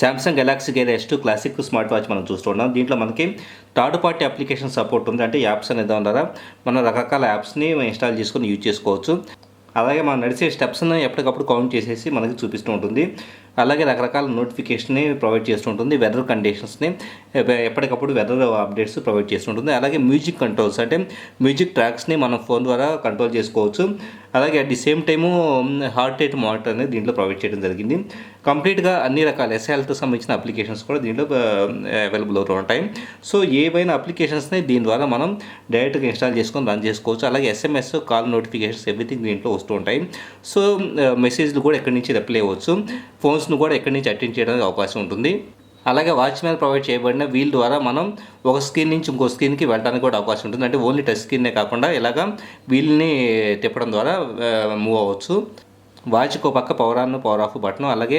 Samsung Galaxy gear S two classic smart watch మనం చూస్తున్నాం దీంట్లో మనకి థర్డ్ పార్టీ అప్లికేషన్ సపోర్ట్ ఉంది. అంటే యాప్స్ అనేది ద్వారా మనం రకరకాల యాప్స్ని ఇన్స్టాల్ చేసుకొని యూజ్ చేసుకోవచ్చు. అలాగే మనం నడిచే స్టెప్స్ని ఎప్పటికప్పుడు కౌంట్ చేసేసి మనకి చూపిస్తూ ఉంటుంది. అలాగే రకరకాల నోటిఫికేషన్ని ప్రొవైడ్ చేస్తుంటుంది వెదర్ కండిషన్స్ని ఎప్పటికప్పుడు వెదర్ అప్డేట్స్ ప్రొవైడ్ చేస్తుంటుంది అలాగే మ్యూజిక్ కంట్రోల్స్ అంటే మ్యూజిక్ ట్రాక్స్ని మనం ఫోన్ ద్వారా కంట్రోల్ చేసుకోవచ్చు. అలాగే at the same time heart rate monitor అనేది దీంట్లో ప్రొవైడ్ చేయడం జరిగింది. కంప్లీట్గా అన్ని రకాల ఎస్ఎల్తో సంబంధించిన అప్లికేషన్స్ కూడా దీంట్లో అవైలబుల్ అవుతూ ఉంటాయి. సో ఏవైనా అప్లికేషన్స్ని దీని ద్వారా మనం డైరెక్ట్గా ఇన్స్టాల్ చేసుకొని రన్ చేసుకోవచ్చు. అలాగే ఎస్ఎంఎస్ కాల్ నోటిఫికేషన్స్ ఎవ్రీథింగ్ దీంట్లో వస్తూ ఉంటాయి. సో మెసేజ్లు కూడా ఎక్కడి నుంచి రిప్లై అవ్వచ్చు? ఫోన్స్ను కూడా ఎక్కడి నుంచి అటెండ్ చేయడానికి అవకాశం ఉంటుంది? అలాగే వాచ్ మీద ప్రొవైడ్ చేయబడిన వీల్ ద్వారా మనం ఒక స్క్రీన్ నుంచి ఇంకో స్క్రీన్కి వెళ్ళడానికి కూడా అవకాశం ఉంటుంది. అంటే ఓన్లీ టచ్ స్క్రీనే కాకుండా ఇలాగ వీల్ని తిప్పడం ద్వారా మూవ్ అవ్వచ్చు. వాచ్కి ఒక పక్క power on power off button అలాగే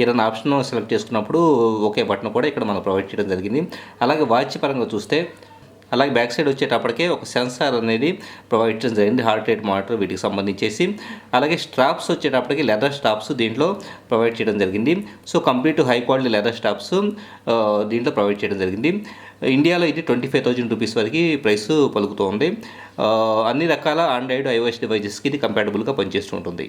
ఏదైనా ఆప్షన్ సెలెక్ట్ చేసుకున్నప్పుడు ఒకే బటన్ కూడా ఇక్కడ మనం ప్రొవైడ్ చేయడం జరిగింది. అలాగే వాచ్ పరంగా చూస్తే అలాగే బ్యాక్ సైడ్ వచ్చేటప్పటికే ఒక సెన్సార్ అనేది ప్రొవైడ్ చేయడం జరిగింది హార్ట్ రేట్ మానిటర్ వీటికి సంబంధించేసి. అలాగే స్టాప్స్ వచ్చేటప్పటికి లెదర్ స్టాప్స్ దీంట్లో ప్రొవైడ్ చేయడం జరిగింది. So complete high quality leather straps దీంట్లో ప్రొవైడ్ చేయడం జరిగింది. ఇండియాలో ఇది ట్వంటీ ఫైవ్ థౌజండ్ రూపీస్ వరకు ప్రైస్ పలుకుతోంది. అన్ని రకాల ఆండ్రాయిడ్ ఐఓఎస్ డివైజెస్కి ఇది కంపాటబుల్గా పనిచేస్తూ ఉంటుంది.